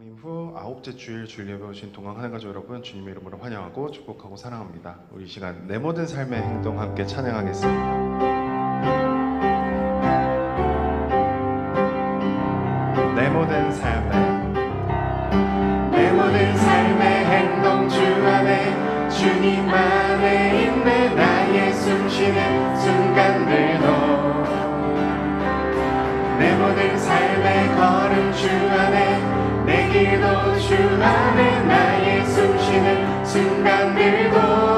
강림 후 아홉째 주일 주일 예배 오신 동안 하는 가족 여러분 주님의 이름으로 환영하고 축복하고 사랑합니다. 우리 시간 내 모든 삶의 행동 함께 찬양하겠습니다. 내 모든 삶의 내 모든 삶의 행동 주 안에 주님 안에 마음에 나의 숨쉬는 순간 들고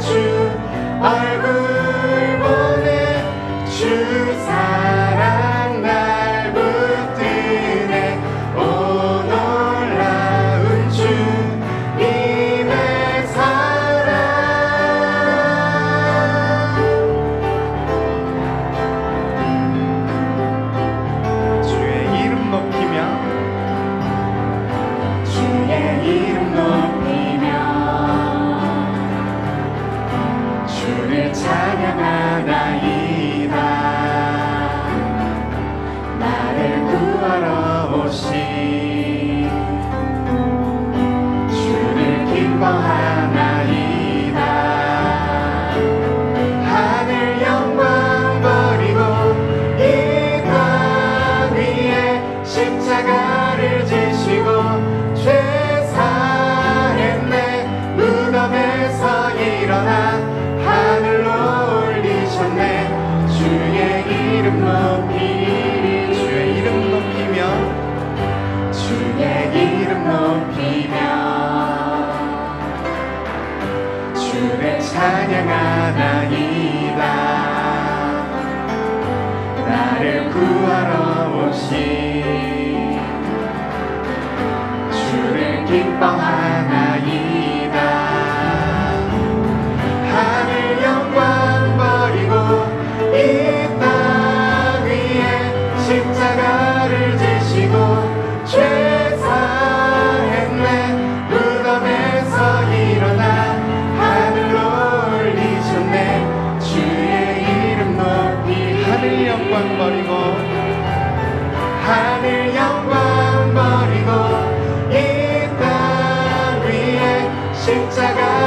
주 얼굴 보는 주 사. 찬양하나이다. 나를 구하러 오신 주를 기뻐하나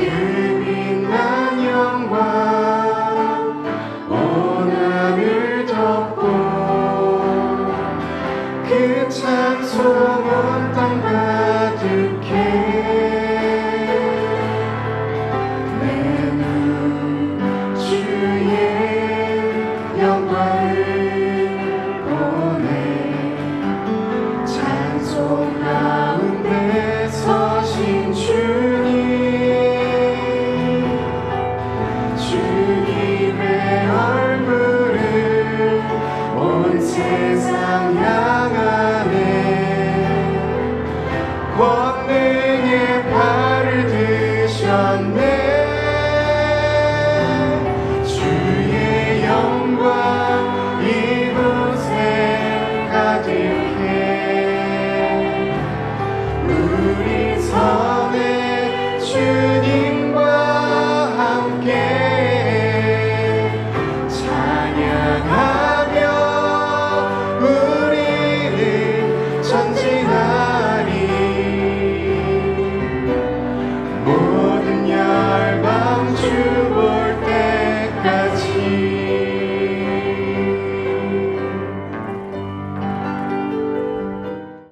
Give me